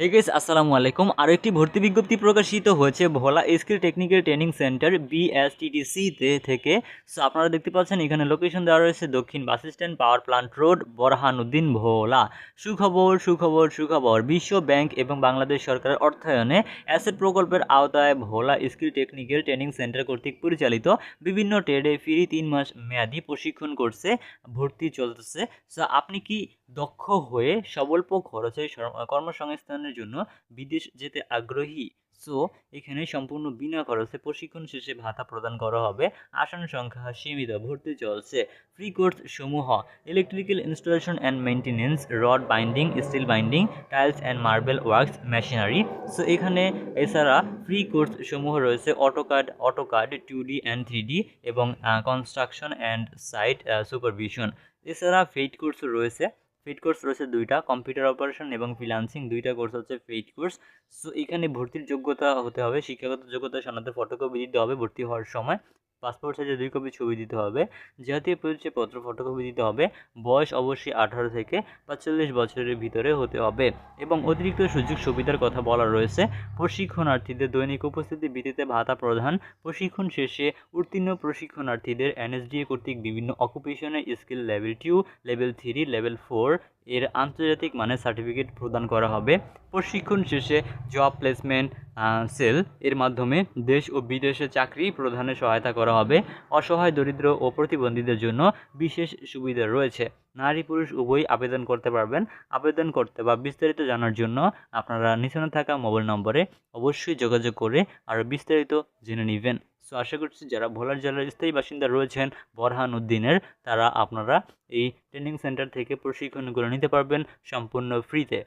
হে আসসালামু আলাইকুম। আরও একটি ভর্তি বিজ্ঞপ্তি প্রকাশিত হয়েছে Bhola skill technical training centre বিএসটিটিসিতে থেকে। সো আপনারা দেখতে পাচ্ছেন, এখানে লোকেশন দেওয়া রয়েছে দক্ষিণ bus stand power plant road Borhanuddin Bhola. সুখবর সুখবর সুখবর। বিশ্ব ব্যাংক এবং বাংলাদেশ সরকারের অর্থায়নে অ্যাসেট প্রকল্পের আওতায় Bhola skill technical training centre কর্তৃক পরিচালিত বিভিন্ন ট্রেডে ফ্রি তিন মাস মেয়াদি প্রশিক্ষণ করছে ভর্তি চলতেছে। সো আপনি কি দক্ষ হয়ে স্বল্প খরচে সর- কর্মসংস্থানের জন্য বিদেশ যেতে আগ্রহী। সো এখানে সম্পূর্ণ বিনা খরচে প্রশিক্ষণ শেষে ভাতা প্রদান করা হবে। আসন সংখ্যা সীমিত, ভর্তি চলছে। ফ্রি কোর্স সমূহ electrical installation and maintenance rod binding steel binding tiles and marble works machinery so এখানে এছাড়া ফ্রি কোর্স সমূহ রয়েছে AutoCAD AutoCAD two D and three D এবং কনস্ট্রাকশন অ্যান্ড সাইট সুপারভিশন এছাড়া ফেইড কোর্স রয়েছে paid course রয়েছে দুইটা computer operation এবং ফ্রিলান্সিং দুইটা কোর্স হচ্ছে ফেইড কোর্স সো এখানে ভর্তির যোগ্যতা হতে হবে, শিক্ষাগত যোগ্যতা সাধারণত ফটোকপি দিতে হবে ভর্তি হওয়ার সময়। পাসপোর্ট সাইজে দুই কপি ছবি দিতে হবে। জাতীয় পরিচয় পরিচয়পত্র ফটোকপি দিতে হবে। বয়স অবশ্যই আঠারো থেকে পাঁচচল্লিশ বছরের ভিতরে হতে হবে এবং অতিরিক্ত সুযোগ সুবিধার কথা বলা রয়েছে। প্রশিক্ষণার্থীদের দৈনিক উপস্থিতি ভিত্তিতে ভাতা প্রদান, প্রশিক্ষণ শেষে উত্তীর্ণ প্রশিক্ষণার্থীদের এনএসডিএ কর্তৃক বিভিন্ন অকুপেশনের skill level two level three level four এর আন্তর্জাতিক মানের সার্টিফিকেট প্রদান করা হবে। প্রশিক্ষণ শেষে জব প্লেসমেন্ট সেল এর মাধ্যমে দেশ ও বিদেশে চাকরি প্রদানে সহায়তা করা হবে। অসহায়, দরিদ্র ও প্রতিবন্ধীদের জন্য বিশেষ সুবিধা রয়েছে। নারী, পুরুষ উভয়ই আবেদন করতে পারবেন। আবেদন করতে বা বিস্তারিত জানার জন্য আপনারা নিচনে থাকা মোবাইল নম্বরে অবশ্যই যোগাযোগ করে আরও বিস্তারিত জেনে নেবেন। সো আশা করছি যারা ভোলার জেলার স্থায়ী বাসিন্দা রয়েছেন, বরহান উদ্দিনের, তারা আপনারা এই ট্রেনিং সেন্টার থেকে প্রশিক্ষণগুলো নিতে পারবেন সম্পূর্ণ ফ্রিতে